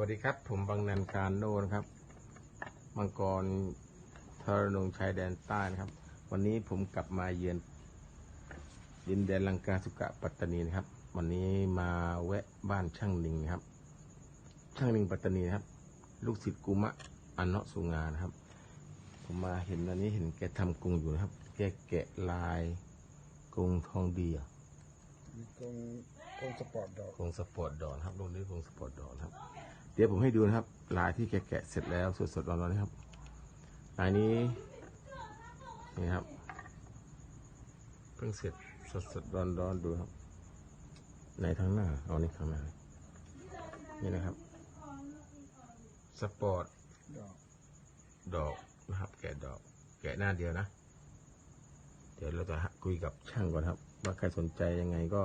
วัสดีครับ ผมบางนันการโนนะครับมังกรทรนงชายแดนใต้นะครับ วันนี้ผมกลับมาเยือนดินแดนลังกาสุกะปัตตานีนะครับ วันนี้มาแวะบ้านช่างนิงนะครับ ช่างนิงปัตตานีนะครับ ลูกศิษย์กุมะอนเนาะสุงานะครับ ผมมาเห็นอันนี้เห็นแกทำกรงอยู่นะครับ แกแกะลายกรงทองดีอะกรง กรงสปอร์ตดอกกรงสปอร์ตดอนครับรุ่นนี้กรงสปอร์ตดอนครับ เดี๋ยวผมให้ดูนะครับ ลายที่แกะแกะเสร็จแล้วสดๆร้อนๆนะครับลายนี้นี่ครับเพิ่งเสร็จสดๆร้อนๆดูครับในทางหน้าเอานี่ข้างหน้านี่นะครับสปอร์ตดอก ดอกนะครับ แกะดอก แกะหน้าเดียวนะ เดี๋ยวเราจะคุยกับช่างก่อนครับ ว่าใครสนใจยังไงก็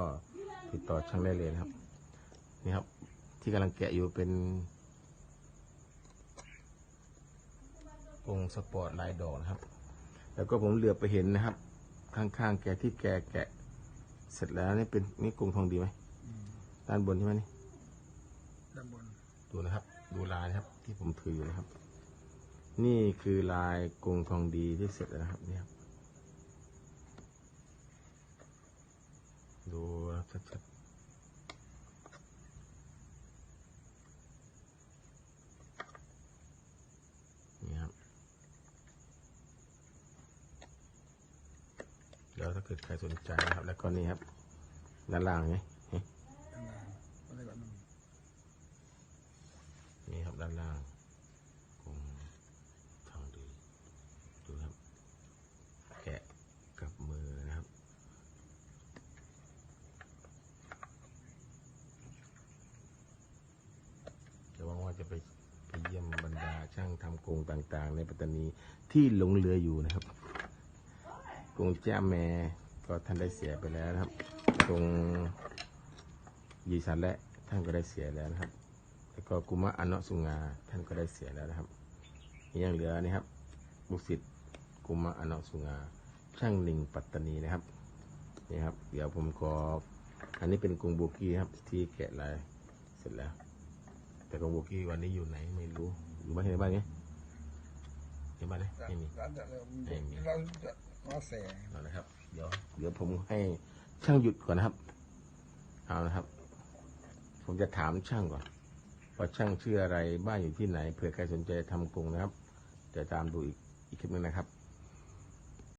ติดต่อช่างได้เลยนะครับ นี่ครับ ที่กำลังแกะอยู่เป็นองค์สปอร์ตลายดอกนะครับ แล้วก็ผมเหลือบไปเห็นนะครับ ข้างๆแกะที่แกะแกะ เสร็จแล้วนี่เป็นนี่กรงทองดีไหมอืมด้านบนใช่ไหมนี่ด้านบนดูนะครับ ดูลายนะครับ ที่ผมถืออยู่นะครับ นี่คือลายกรงทองดีที่เสร็จแล้วนะครับเนี่ยครับดู นะครับชัดๆนี่ครับเดี๋ยวถ้าเกิดใครสนใจนะครับ แล้วก็นี่ครับด้านล่างไงนี่ข้างล่างอะไรก่อนนู่นนี่ครับด้านล่างกรงทองดีดูครับ แกะกับมือนะครับ จะว่างว่าจะ ไปไปเยี่ยมบรรดาช่างทำกรงต่างๆ ในปัตตานีที่หลงเรืออยู่นะครับกรงจ้าแม่ก็ท่านได้เสียไปแล้วนะครับกรงยีสันและท่านก็ได้เสียแล้วนะครับ แล้วก็กุมะอันเนาะสุงาท่านก็ได้เสียแล้วนะครับยังเหลือนี่ครับลูกศิษย์กุมะอันเนาะสุงาช่างหนิงปัตตานีนะครับนี่ครับ เดี๋ยวผมขออันนี้เป็นกรงโบกี้ครับที่แกะลายเสร็จแล้ว แต่กรงโบกี้วันนี้อยู่ไหนไม่รู้อยู่บ้านในบ้านไงในบ้านไหมไม่มีร้านจะเราไม่มีเราจะมาแสงเอานะครับ เดี๋ยว เดี๋ยวผมให้ช่างหยุดก่อนนะครับ เอานะครับ ผมจะถามช่างก่อนว่าช่างชื่ออะไรบ้านอยู่ที่ไหนเผื่อใครสนใจทำกรงนะครับจะตามดูอีกอีกคลิปหนึงนะครับ